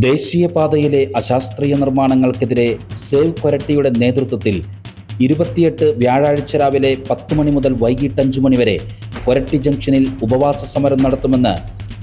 ദേശീയപാതയിലെ അശാസ്ത്രീയ നിർമ്മാണങ്ങൾക്കെതിരെ സേവ് കൊരട്ടിയുടെ നേതൃത്വത്തിൽ ഇരുപത്തിയെട്ട് വ്യാഴാഴ്ച രാവിലെ പത്ത് മണി മുതൽ വൈകിട്ട് അഞ്ചു മണി വരെ കൊരട്ടി ജംഗ്ഷനിൽ ഉപവാസ സമരം നടത്തുമെന്ന്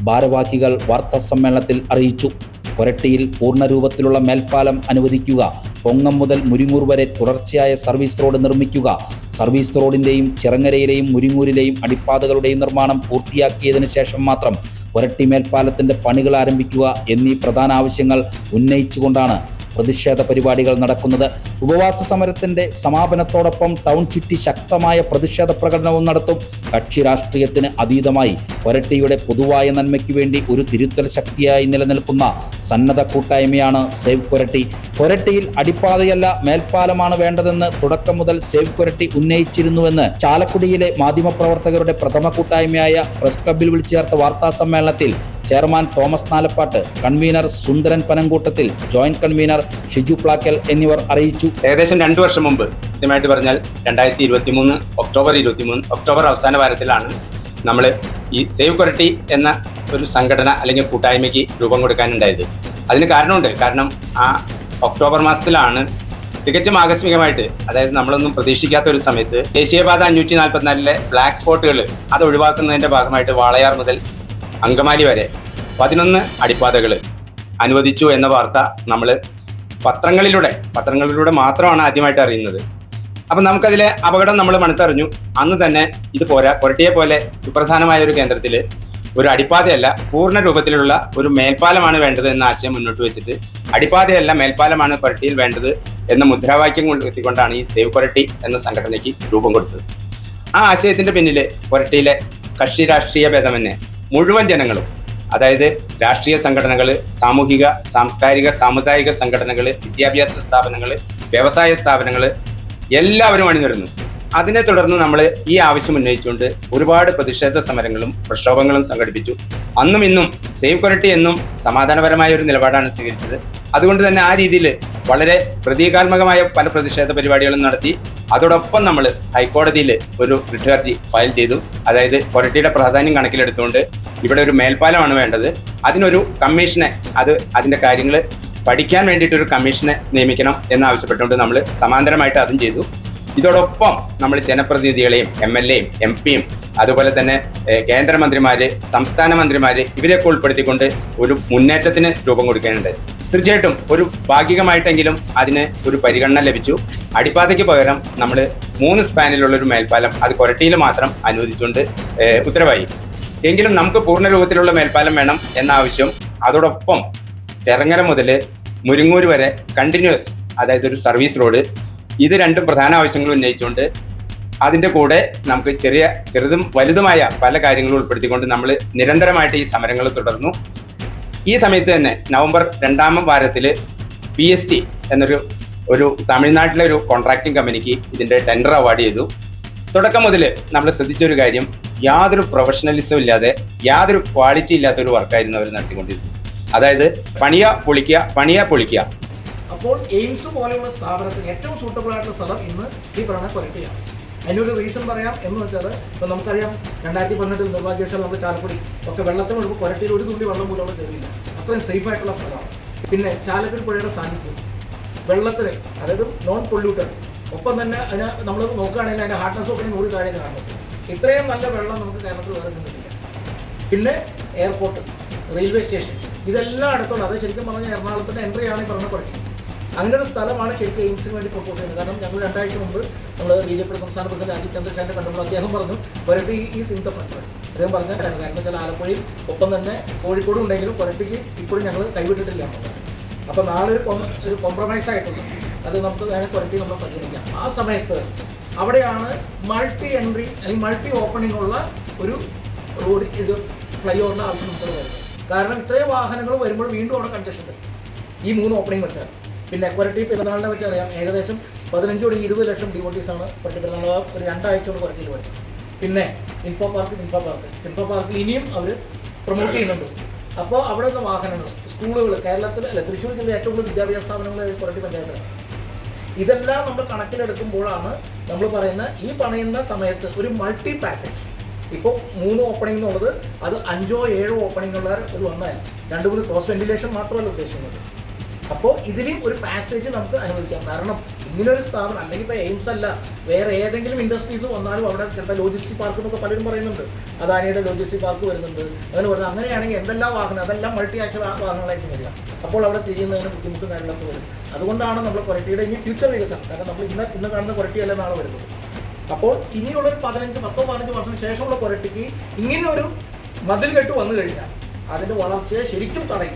ഭാരവാഹികൾ വാർത്താ സമ്മേളനത്തിൽ അറിയിച്ചു. കൊരട്ടിയിൽ പൂർണരൂപത്തിലുള്ള മേൽപ്പാലം അനുവദിക്കുക പൊങ്ങം മുതൽ മുരിങ്ങൂർ വരെ തുടർച്ചയായ സർവീസ് റോഡ് നിർമ്മിക്കുക സർവീസ് റോഡിന്റെയും ചിറങ്ങരയിലെയും മുരിങ്ങൂരിലെയും അടിപ്പാതകളുടെയും നിർമ്മാണം പൂർത്തിയാക്കിയതിനു ശേഷം മാത്രം കൊരട്ടി മേൽപ്പാലത്തിന്റെ പണികൾ ആരംഭിക്കുക എന്നീ പ്രധാന ആവശ്യങ്ങൾ ഉന്നയിച്ചുകൊണ്ടാണ് പ്രതിഷേധ പരിപാടികൾ നടക്കുന്നത്. ഉപവാസ സമരത്തിന്റെ സമാപനത്തോടൊപ്പം ടൗൺ ചുറ്റി ശക്തമായ പ്രതിഷേധ പ്രകടനവും നടത്തും. കക്ഷി രാഷ്ട്രീയത്തിന് അതീതമായി ഒരട്ടിയുടെ പൊതുവായ നന്മയ്ക്ക് വേണ്ടി ഒരു തിരുത്തൽ ശക്തിയായി നിലനിൽക്കുന്ന സന്നദ്ധ കൂട്ടായ്മയാണ് സേവ് കൊരട്ടി. കൊരട്ടിയിൽ അടിപ്പാതയല്ല മേൽപ്പാലമാണ് വേണ്ടതെന്ന് തുടക്കം മുതൽ സേവ് കൊരട്ടി ഉന്നയിച്ചിരുന്നുവെന്ന് ചാലക്കുടിയിലെ മാധ്യമപ്രവർത്തകരുടെ പ്രഥമ കൂട്ടായ്മയായ പ്രസ് ക്ലബിൽ വിളിച്ചു ചേർത്ത വാർത്താ സമ്മേളനത്തിൽ chairman Thomas Nalappattu convener Sundaran Panankoottathil joint convener Shiju Plackal എന്നിവർ അറിയിച്ചു. ഏകദേശം രണ്ടു വർഷം മുമ്പ് കൃത്യമായിട്ട് പറഞ്ഞാൽ രണ്ടായിരത്തി ഇരുപത്തി മൂന്ന് ഒക്ടോബർ ഇരുപത്തി മൂന്ന് ഒക്ടോബർ അവസാന വാരത്തിലാണ് നമ്മൾ ഈ സേവ് കൊരട്ടി എന്ന ഒരു സംഘടന അല്ലെങ്കിൽ കൂട്ടായ്മയ്ക്ക് രൂപം കൊടുക്കാനുണ്ടായത്. അതിന് കാരണമുണ്ട്. കാരണം ആ ഒക്ടോബർ മാസത്തിലാണ് തികച്ചും ആകസ്മികമായിട്ട് അതായത് നമ്മളൊന്നും പ്രതീക്ഷിക്കാത്ത ഒരു സമയത്ത് ദേശീയപാത അഞ്ഞൂറ്റി നാൽപ്പത്തിനാലിലെ ബ്ലാക്ക് സ്പോട്ടുകൾ അത് ഒഴിവാക്കുന്നതിന്റെ ഭാഗമായിട്ട് വാളയാർ മുതൽ അങ്കമാലി വരെ പതിനൊന്ന് അടിപ്പാതകൾ അനുവദിച്ചു എന്ന വാർത്ത നമ്മൾ പത്രങ്ങളിലൂടെ പത്രങ്ങളിലൂടെ മാത്രമാണ് ആദ്യമായിട്ട് അറിയുന്നത്. അപ്പം നമുക്കതിലെ അപകടം നമ്മൾ മണത്തറിഞ്ഞു അന്ന് തന്നെ ഇത് പോരാ പുരട്ടിയെ പോലെ സുപ്രധാനമായ ഒരു കേന്ദ്രത്തിൽ ഒരു അടിപ്പാതയല്ല പൂർണ രൂപത്തിലുള്ള ഒരു മേൽപ്പാലമാണ് വേണ്ടത് എന്ന ആശയം മുന്നോട്ട് വെച്ചിട്ട് അടിപ്പാതയല്ല മേൽപ്പാലമാണ് പുരട്ടിയിൽ വേണ്ടത് എന്ന മുദ്രാവാക്യം കൊണ്ട് എത്തിക്കൊണ്ടാണ് ഈ സേവ് പുരട്ടി എന്ന സംഘടനയ്ക്ക് രൂപം കൊടുത്തത്. ആ ആശയത്തിന്റെ പിന്നിൽ പുരട്ടിയിലെ കക്ഷി രാഷ്ട്രീയ ഭേദമന്യേ മുഴുവൻ ജനങ്ങളും അതായത് രാഷ്ട്രീയ സംഘടനകൾ സാമൂഹിക സാംസ്കാരിക സാമുദായിക സംഘടനകൾ വിദ്യാഭ്യാസ സ്ഥാപനങ്ങൾ വ്യവസായ സ്ഥാപനങ്ങൾ എല്ലാവരും അണിനിരുന്നു. അതിനെ തുടർന്ന് നമ്മൾ ഈ ആവശ്യം ഉന്നയിച്ചുകൊണ്ട് ഒരുപാട് പ്രതിഷേധ സമരങ്ങളും പ്രക്ഷോഭങ്ങളും സംഘടിപ്പിച്ചു. അന്നും ഇന്നും സേവ് കൊരട്ടി എന്നും സമാധാനപരമായ ഒരു നിലപാടാണ് സ്വീകരിച്ചത്. അതുകൊണ്ട് തന്നെ ആ രീതിയിൽ വളരെ പ്രതീകാത്മകമായ പല പ്രതിഷേധ പരിപാടികളും നടത്തി അതോടൊപ്പം നമ്മൾ ഹൈക്കോടതിയിൽ ഒരു റിട്ട് ഹർജി ഫയൽ ചെയ്തു. അതായത് കൊരട്ടിയുടെ പ്രാധാന്യം കണക്കിലെടുത്തുകൊണ്ട് ഇവിടെ ഒരു മേൽപ്പാലമാണ് വേണ്ടത്. അതിനൊരു കമ്മീഷനെ അത് അതിന്റെ കാര്യങ്ങൾ പഠിക്കാൻ വേണ്ടിയിട്ടൊരു കമ്മീഷനെ നിയമിക്കണം എന്നാവശ്യപ്പെട്ടുകൊണ്ട് നമ്മൾ സമാന്തരമായിട്ട് അതും ചെയ്തു. ഇതോടൊപ്പം നമ്മൾ ജനപ്രതിനിധികളെയും എം എൽ എയും എം പിയും അതുപോലെ തന്നെ കേന്ദ്രമന്ത്രിമാർ സംസ്ഥാന മന്ത്രിമാർ ഇവരെയൊക്കെ ഉൾപ്പെടുത്തിക്കൊണ്ട് ഒരു മുന്നേറ്റത്തിന് രൂപം കൊടുക്കേണ്ടത്. തീർച്ചയായിട്ടും ഒരു ഭാഗികമായിട്ടെങ്കിലും അതിന് ഒരു പരിഗണന ലഭിച്ചു. അടിപ്പാതയ്ക്ക് പകരം നമ്മൾ മൂന്ന് സ്പാനിലുള്ള ഒരു മേൽപ്പാലം അത് കൊരട്ടിയിൽ മാത്രം അനുവദിച്ചുകൊണ്ട് ഉത്തരവായി. എങ്കിലും നമുക്ക് പൂർണ രൂപത്തിലുള്ള മേൽപ്പാലം വേണം എന്ന ആവശ്യം അതോടൊപ്പം ചെറങ്ങര മുതൽ മുരിങ്ങൂർ വരെ കണ്ടിന്യൂസ് അതായത് ഒരു സർവീസ് റോഡ് ഇത് രണ്ടും പ്രധാന ആവശ്യങ്ങൾ ഉന്നയിച്ചുകൊണ്ട് അതിന്റെ കൂടെ നമുക്ക് ചെറിയ ചെറുതും വലുതുമായ പല കാര്യങ്ങളും ഉൾപ്പെടുത്തിക്കൊണ്ട് നമ്മൾ നിരന്തരമായിട്ട് ഈ സമരങ്ങൾ തുടർന്നു. ഈ സമയത്ത് തന്നെ നവംബർ രണ്ടാം വാരത്തിൽ പി എസ് ടി എന്നൊരു ഒരു തമിഴ്നാട്ടിലെ ഒരു കോൺട്രാക്ടിംഗ് കമ്പനിക്ക് ഇതിന്റെ ടെൻഡർ അവാർഡ് ചെയ്തു. തുടക്കം മുതൽ നമ്മൾ ശ്രദ്ധിച്ചൊരു കാര്യം യാതൊരു പ്രൊഫഷണലിസം ഇല്ലാതെ യാതൊരു ക്വാളിറ്റി ഇല്ലാത്ത ഒരു വർക്കായിരുന്നു അവർ നടത്തിക്കൊണ്ടിരുന്നത്. അതായത് പണിയ പൊളിക്കുക പണിയ പൊളിക്കുക. അപ്പോൾ എയിംസ് പോലെയുള്ള സ്ഥാപനത്തിന് ഏറ്റവും സൂട്ടബിൾ ആയിട്ടുള്ള സ്ഥലം ഇന്ന് ഈ പറഞ്ഞ കൊരട്ടിയാണ്. അതിനൊരു റീസൺ പറയാം എന്ന് വെച്ചാൽ ഇപ്പം നമുക്കറിയാം രണ്ടായിരത്തി പതിനെട്ടിൽ നിർഭാഗ്യവശാൽ നമ്മൾ ചാലക്കുടി ഒക്കെ വെള്ളത്തിന് മുഴുവൻ കൊരട്ടിയിൽ ഒരു തുള്ളി വെള്ളം പോലും അവിടെ കയറിയില്ല അത്രയും സേഫ് ആയിട്ടുള്ള സ്ഥലമാണ്. പിന്നെ ചാലക്കുടി പുഴയുടെ സാന്നിധ്യം. വെള്ളത്തിന് അതായത് നോൺ പൊല്യൂട്ടഡ് ഒപ്പം തന്നെ അതിന് നമ്മൾ നോക്കുകയാണെങ്കിൽ അതിന്റെ ഹാർഡ്നസ് ഒക്കെ നൂറ് താഴെ ഹാർഡ്നസ് ഇത്രയും നല്ല വെള്ളം നമുക്ക് കേരളത്തിൽ വേറെ കിട്ടുന്നില്ല പിന്നെ എയർപോർട്ട് റെയിൽവേ സ്റ്റേഷൻ ഇതെല്ലാം അടുത്തുണ്ട് അത് ശരിക്കും പറഞ്ഞാൽ എറണാകുളത്തിന്റെ എൻട്രി ആണ് ഈ പറഞ്ഞ കുറയ്ക്കും അങ്ങനെ ഒരു സ്ഥലമാണ് ശരിക്കും എയിംസിന് വേണ്ടി പ്രപ്പോസ് ചെയ്യുന്നത്. കാരണം ഞങ്ങൾ രണ്ടാഴ്ച മുമ്പ് നമ്മൾ ബി ജെ പിയുടെ സംസ്ഥാന പ്രസിഡന്റ് അജിത് ചന്ദ്രശേഖരനെ കണ്ടപ്പോൾ അദ്ദേഹം പറഞ്ഞു കൊരട്ടി ഈ സിംഗ് ഫ്രണ്ട്. അദ്ദേഹം പറഞ്ഞ കാര്യം കാരണം വെച്ചാൽ ആലപ്പുഴയും ഒപ്പം തന്നെ കോഴിക്കോടും ഉണ്ടെങ്കിലും കൊരട്ടിക്ക് ഇപ്പോഴും ഞങ്ങൾ കൈവിട്ടിട്ടില്ല എന്നുള്ളത്. അപ്പോൾ നാളെ ഒരു ഒരു കോംപ്രമൈസ് ആയിട്ടുണ്ട്. അത് നമുക്ക് വേണേൽ കൊരട്ടി നമ്മൾ പരിഗണിക്കാം. ആ സമയത്ത് അവിടെയാണ് മൾട്ടി എൻട്രി അല്ലെങ്കിൽ മൾട്ടി ഓപ്പണിംഗ് ഉള്ള ഒരു റോഡ് ഇത് ഫ്ലൈ ഓവറിന്റെ ആവശ്യം നമുക്ക് വരുന്നത് കാരണം ഇത്രയും വാഹനങ്ങൾ വരുമ്പോൾ വീണ്ടും അവിടെ കൺജഷൻ ഈ മൂന്ന് ഓപ്പണിംഗ് വെച്ചാൽ. പിന്നെ കൊരട്ടി പെരുന്നാളിനെ പറ്റി അറിയാം. ഏകദേശം പതിനഞ്ച് കോടി ഇരുപത് ലക്ഷം ഡിവോട്ടീസ് ആണ് കൊരട്ടി പെരുന്നാൾ. ഒരു രണ്ടാഴ്ച കൊണ്ട് കൊരട്ടിയിൽ പറ്റും പിന്നെ info park info park info പാർക്കിൽ ഇനിയും അവർ പ്രൊമോട്ട് ചെയ്യുന്നുണ്ട്. അപ്പോൾ അവിടെ നിന്ന് വാഹനങ്ങൾ സ്കൂളുകൾ കേരളത്തിൽ അല്ല തൃശ്ശൂർ ജില്ലയിലെ ഏറ്റവും കൂടുതൽ വിദ്യാഭ്യാസ സ്ഥാപനങ്ങൾ കൊരട്ടി പഞ്ചായത്തിലാണ്. ഇതെല്ലാം നമ്മൾ കണക്കിലെടുക്കുമ്പോഴാണ് നമ്മൾ പറയുന്ന ഈ പറയുന്ന സമയത്ത് ഒരു മൾട്ടി പാസേജ് ഇപ്പോൾ മൂന്ന് ഓപ്പണിംഗ് എന്നുള്ളത് അത് അഞ്ചോ ഏഴോ ഓപ്പണിംഗ് ഉള്ള ഒരു വന്നാൽ രണ്ട് മൂന്ന് ക്രോസ് വെന്റിലേഷൻ മാത്രമല്ല ഉദ്ദേശിക്കുന്നത്. അപ്പോൾ ഇതിൽ ഒരു പാസേജ് നമുക്ക് അനുവദിക്കാം. കാരണം ഇങ്ങനൊരു സ്ഥാപനം അല്ലെങ്കിൽ ഇപ്പോൾ എയിംസ് അല്ല വേറെ ഏതെങ്കിലും ഇൻഡസ്ട്രീസ് വന്നാലും അവിടെ ചിലപ്പോൾ ലോജിസ്റ്റിക് പാർക്ക് എന്നൊക്കെ പലരും പറയുന്നുണ്ട്. അദാനിയുടെ ലോജിസ്റ്റിക് പാർക്ക് വരുന്നുണ്ട്. അങ്ങനെ പറഞ്ഞാൽ അങ്ങനെയാണെങ്കിൽ എന്തെല്ലാം വാഹനം അതെല്ലാം മൾട്ടി ആക്ഷൻ വാഹനങ്ങളായിട്ട് വരിക. അപ്പോൾ അവിടെ തിരിയുന്നതിന് ബുദ്ധിമുട്ടും കാര്യങ്ങളൊക്കെ വരും. അതുകൊണ്ടാണ് നമ്മൾ കൊരട്ടിയുടെ ഇനി ഫ്യൂച്ചർ വികസനം കാരണം നമ്മൾ ഇന്ന് ഇന്ന് കാണുന്ന കൊരട്ടിയല്ല നാളെ വരുന്നത്. അപ്പോൾ ഇനിയുള്ള ഒരു പതിനഞ്ച് പത്തോ പതിനഞ്ച് വർഷത്തിന് ശേഷമുള്ള കൊരട്ടിക്ക് ഇങ്ങനെ ഒരു മതിൽ കെട്ട് വന്നു കഴിഞ്ഞാൽ അതിന്റെ വളർച്ചയെ ശരിക്കും തടയും.